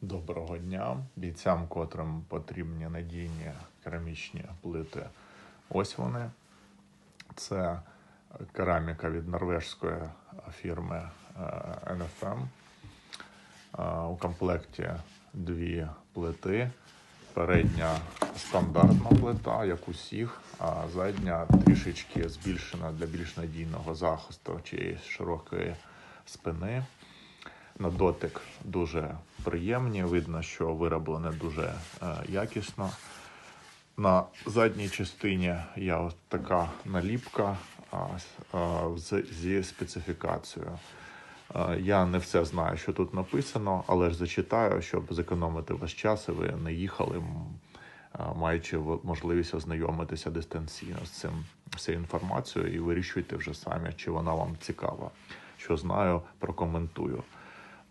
Доброго дня бійцям, котрим потрібні надійні керамічні плити. Ось вони. Це кераміка від норвежської фірми е, NFM. Е, У комплекті дві плити. Передня стандартна плита, як усіх, а задня трішечки збільшена для більш надійного захисту чиєїсь широкої спини. На дотик дуже приємні. Видно, що вироблене дуже е, якісно. На задній частині є ось така наліпка зі специфікацією. Е, Я не все знаю, що тут написано, але ж зачитаю, щоб зекономити ваш час, і ви не їхали, маючи можливість ознайомитися дистанційно з цим з цією інформацією і вирішуйте вже самі, чи вона вам цікава. Що знаю, прокоментую.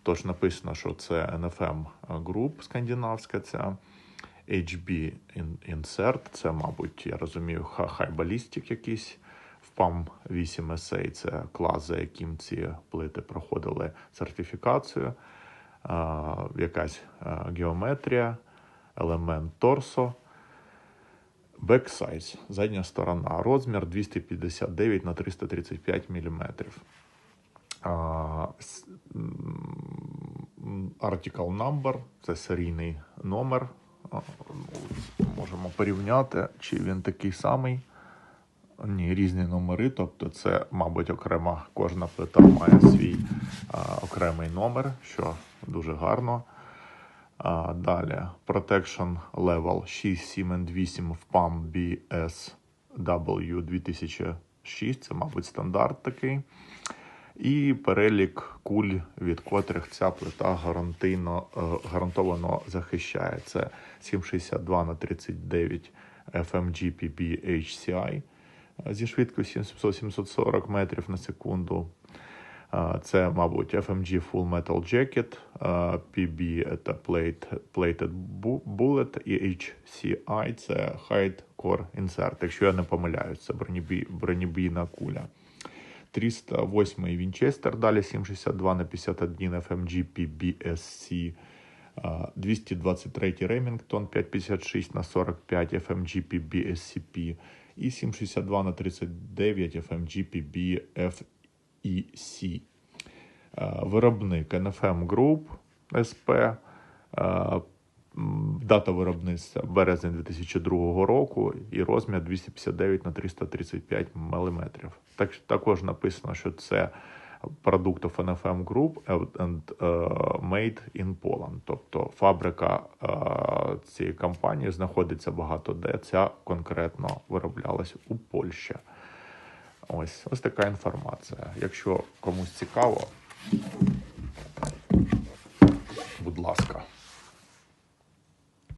Тож написано, що це NFM Group скандинавська ця. HB In- Insert, це, мабуть, я розумію, High Ballistic якийсь. FPAM 8 SA це клас, за яким ці плити проходили сертифікацію. Якась геометрія, елемент торсо. Бексайз, задня сторона, розмір 259 на 335 мм. Article number це серійний номер. Можемо порівняти, чи він такий самий. Ні, різні номери. Тобто, це, мабуть, окрема кожна плита має свій а, окремий номер, що дуже гарно. А, далі Protection Level 6, 7 and 8 в PAM BSW 2006. Це, мабуть, стандарт такий. І перелік куль, від котрих ця плита гарантийно, е, гарантовано захищає. Це 762 на 39 FMG PB HCI зі швидкістю 700-740 метрів на секунду. Е, Це, мабуть, FMG Full Metal Jacket, е, PB це Plate, Plated Bullet і HCI це Hide Core Insert. Якщо я не помиляюсь, це бронебій, бронебійна куля. 308 Вінчестер, далі 762 на 51 FMG PBSC, а, 223 Ремінгтон 556 на 45 FMG PBSCP і 762 на 39 FMG PBFEC. Виробник NFM Group SP. Дата виробництва березень 2002 року і розмір 259 на 335 мм. Так, також написано, що це продукт of NFM Group and е, made in Poland. Тобто фабрика е, цієї компанії знаходиться багато де. Ця конкретно вироблялась у Польщі. Ось ось така інформація. Якщо комусь цікаво, будь ласка.